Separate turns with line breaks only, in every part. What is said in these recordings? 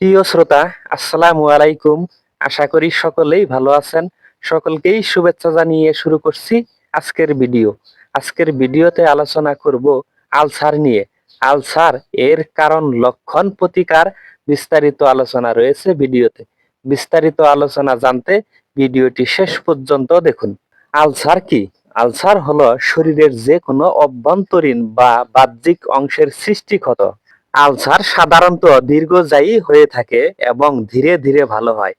প্রিয় শ্রোতা, আসসালামু আলাইকুম। আশা করি সকলেই ভালো আছেন। সকলকেই শুভেচ্ছা জানিয়ে শুরু করছি আজকের ভিডিও। আজকের ভিডিওতে আলোচনা করব আলসার নিয়ে। আলসার এর কারণ, লক্ষণ, প্রতিকার বিস্তারিত আলোচনা রয়েছে ভিডিওতে। বিস্তারিত আলোচনা জানতে ভিডিওটি শেষ পর্যন্ত দেখুন। আলসার কি? আলসার হলো শরীরের যে কোনো অভ্যন্তরীণ বা বাহ্যিক অংশের সৃষ্টিক্ষত। আলসার সাধারণত দীর্ঘজায়ী হয়ে থাকে এবং ধীরে ধীরে ভালো হয়।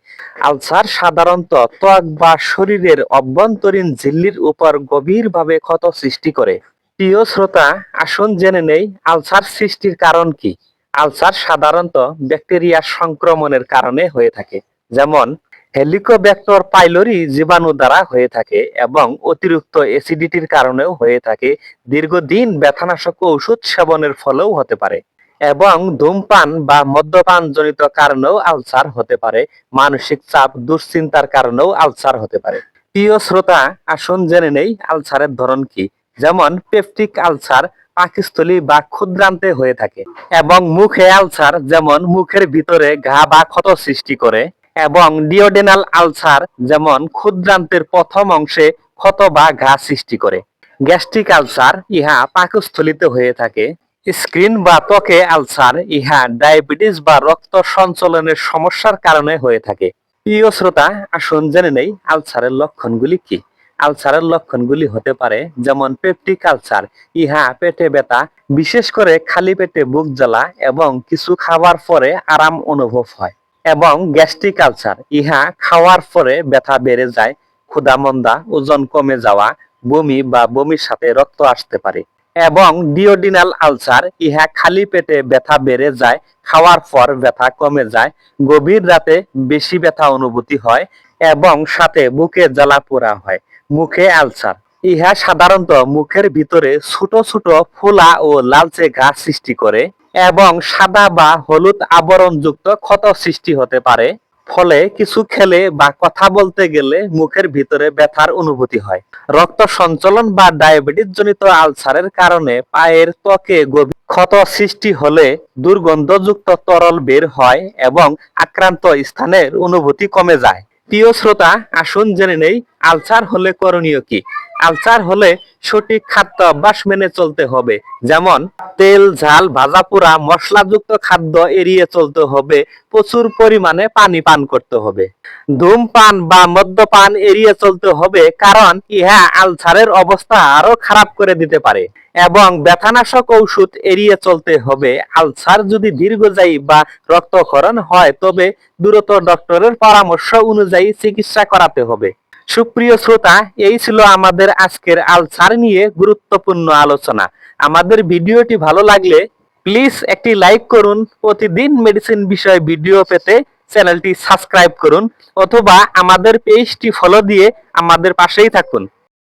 আলসার সাধারণত ত্বক বা শরীরের অভ্যন্তরীণ ঝিল্লির উপর গভীরভাবে ক্ষত সৃষ্টি করে। প্রিয় শ্রোতা, আসুন জেনে নেই আলসার সৃষ্টির কারণ কি। আলসার সাধারণত ব্যাকটেরিয়া সংক্রমণের কারণে হয়ে থাকে, যেমন হেলিকোব্যাক্টর পাইলোরি জীবাণু দ্বারা হয়ে থাকে এবং অতিরিক্ত অ্যাসিডিটির কারণেও হয়ে থাকে। দীর্ঘদিন ব্যথানাশক ঔষধ সেবনের ফলেও হতে পারে। এবং ধূমপান বা মদ্যপান জনিত কারণেও আলসার হতে পারে। মানসিক চাপ, দুশ্চিন্তার কারণেও আলসার হতে পারে। প্রিয় শ্রোতা, আসুন জেনে নেই আলসারের ধরন কি। যেমন, পেপটিক আলসার পাকস্থলী বা ক্ষুদ্রান্তে হয়ে থাকে এবং মুখে আলসার যেমন মুখের ভিতরে ঘা বা ক্ষত সৃষ্টি করে এবং ডিওডেনাল আলসার যেমন ক্ষুদ্রান্তের প্রথম অংশে ক্ষত বা ঘা সৃষ্টি করে। গ্যাস্ট্রিক আলসার ইহা পাকস্থলিতে হয়ে থাকে স্ক্রিন বা ত্বকে আলসার, ইহা ডায়াবেটিস বা রক্ত সঞ্চালনের সমস্যার কারণে হয়ে থাকে। প্রিয় শ্রোতা, আসুন জেনে নেই আলসারের লক্ষণগুলি কি। আলসারের লক্ষণগুলি হতে পারে যেমন পেপটিক আলসার, ইহা পেটে ব্যথা, বিশেষ করে খালি পেটে বুক জ্বালা এবং কিছু খাবার পরে আরাম অনুভব হয়। এবং গ্যাস্ট্রিক আলসার, ইহা খাওয়ার পরে ব্যথা বেড়ে যায়, ক্ষুধামন্দা, ওজন কমে যাওয়া, বমি বা বমির সাথে রক্ত আসতে পারে। এবং ডিওডিনাল আলসার ইহা খালি পেটে ব্যথা বেড়ে যায়, খাওয়ার পর ব্যথা কমে যায়, গভীর রাতে বেশি ব্যথা অনুভূতি হয় এবং সাথে বুকে জ্বালা পোড়া হয়, মুখে আলসার। ইহা সাধারণত মুখের ভিতরে ছোট ছোট ফোলা ও লালচে ঘা সৃষ্টি করে এবং সাদা বা হলুদ আবরণযুক্ত ক্ষত সৃষ্টি হতে পারে। ফলে কিছু খেলে বা কথা বলতে গেলে মুখের ভিতরে ব্যথার অনুভূতি হয়। রক্ত সঞ্চালন বা ডায়াবেটিস জনিত আলসারের কারণে পায়ের ত্বকে গভীর ক্ষত সৃষ্টি হলে দুর্গন্ধযুক্ত তরল বের হয় এবং আক্রান্ত স্থানের অনুভূতি কমে যায়। প্রিয় শ্রোতা, আসুন জেনে নেই, আলসার হলে করণীয় কি? আলসার হলে সঠিক খাদ্য অভ্যাস মেনে চলতে হবে। যেমন, তেল, ঝাল, ভাজা পোড়া, মশলাযুক্ত খাদ্য এড়িয়ে চলতে হবে। প্রচুর পরিমাণে পানি পান করতে হবে। ধূমপান বা মদ্যপান এড়িয়ে চলতে হবে কারণ ইহা আলসারের অবস্থা আরও খারাপ করে দিতে পারে। এবং ব্যথানাশক ঔষধ এড়িয়ে চলতে হবে। আলসার যদি দীর্ঘজায়ী বা রক্তক্ষরণ হয়, তবে দ্রুত ডক্টরের পরামর্শ অনুযায়ী চিকিৎসা করাতে হবে। সুপ্রিয় শ্রোতা, এই ছিল আমাদের আজকের আলসার নিয়ে গুরুত্বপূর্ণ আলোচনা। আমাদের ভিডিওটি ভালো লাগলে প্লিজ একটি লাইক করুন, প্রতিদিন মেডিসিন বিষয়ে ভিডিও পেতে চ্যানেলটি সাবস্ক্রাইব করুন, অথবা আমাদের পেজটি ফলো দিয়ে আমাদের পাশেই থাকুন।